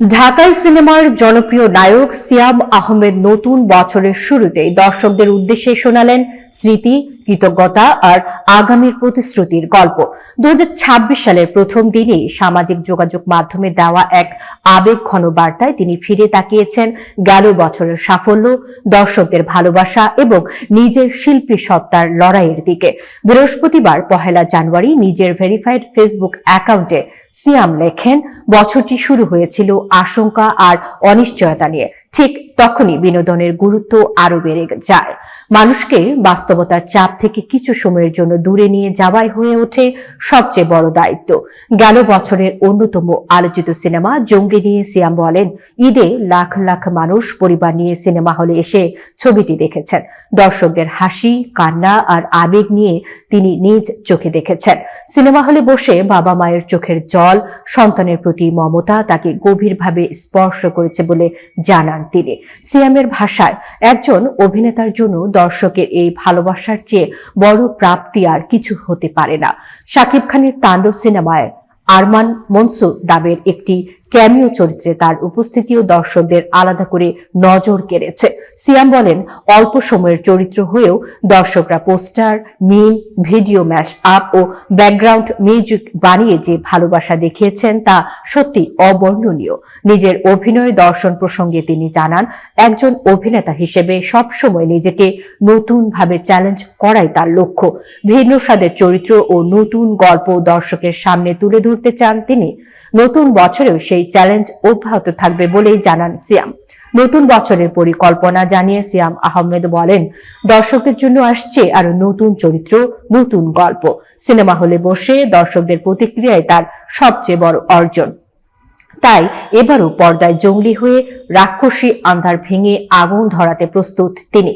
ঢাকাই সিনেমার জনপ্রিয় নায়ক সিয়াম আহমেদ নতুন বছরের শুরুতেই দর্শকদের উদ্দেশ্যে শোনালেন স্মৃতি কৃতজ্ঞতা আর আগামীর প্রতিশ্রুতির গল্প। দু সালের প্রথম দিনেই সামাজিক যোগাযোগ মাধ্যমে দেওয়া এক আবেগ ঘন বার্তায় তিনি ফিরে তাকিয়েছেন গেল বছরের সাফল্য, দর্শকদের ভালোবাসা এবং নিজের শিল্পী সত্তার লড়াইয়ের দিকে। বৃহস্পতিবার পহেলা জানুয়ারি নিজের ভেরিফাইড ফেসবুক অ্যাকাউন্টে সিয়াম লেখেন, বছরটি শুরু হয়েছিল আশঙ্কা আর অনিশ্চয়তা নিয়ে। ঠিক তখনই বিনোদনের গুরুত্ব আরও বেড়ে যায়। মানুষকে বাস্তবতার চাপ থেকে কিছু সময়ের জন্য দূরে নিয়ে যাওয়াই হয়ে ওঠে সবচেয়ে বড় দায়িত্ব। গেল বছরের অন্যতম আলোচিত সিনেমা জঙ্গি নিয়ে সিয়াম বলেন, ঈদে লাখ লাখ মানুষ পরিবার নিয়ে সিনেমা হলে এসে ছবিটি দেখেছেন। দর্শকদের হাসি, কান্না আর আবেগ নিয়ে তিনি নিজ চোখে দেখেছেন। সিনেমা হলে বসে বাবা মায়ের চোখের জল, সন্তানের প্রতি মমতা তাকে গভীরভাবে স্পর্শ করেছে বলে জানান তিনি সিয়ামের ভাষায় একজন অভিনেতার জন্য দর্শকের এই ভালোবাসার চেয়ে বড় প্রাপ্তি আর কিছু হতে পারে না। শাকিব খানের তাণ্ডব সিনেমায় আরমান মনসুর ডাবের একটি ক্যামিও চরিত্রে তার উপস্থিতিও দর্শকদের আলাদা করে নজর কেড়েছে। সিয়াম বলেন, অল্প সময়ের চরিত্র হয়েও দর্শকরা poster, meme, video mash up ও ব্যাকগ্রাউন্ড মিউজিক বানিয়ে যে ভালোবাসা দেখিয়েছেন তা সত্যি অবর্ণনীয়। নিজের অভিনয় দর্শন প্রসঙ্গে তিনি জানান, একজন অভিনেতা হিসেবে সবসময় নিজেকে নতুনভাবে চ্যালেঞ্জ করাই তার লক্ষ্য। ভিন্ন স্বাদের চরিত্র ও নতুন গল্প দর্শকের সামনে তুলে ধরতে চান তিনি। নতুন বছরেও সেই চ্যালেঞ্জ অব্যাহত থাকবে বলেই জানান সিয়াম। নতুন বছরের পরিকল্পনা জানিয়ে সিয়াম আহমেদ বলেন, দর্শকদের জন্য আসছে আরও নতুন চরিত্র, নতুন গল্প। সিনেমা হলে বসে দর্শকদের প্রতিক্রিয়ায় তার সবচেয়ে বড় অর্জন। তাই এবারও পর্দায় জঙ্গলি হয়ে রাক্ষসী আন্ধার ভেঙে আগুন ধরাতে প্রস্তুত তিনি।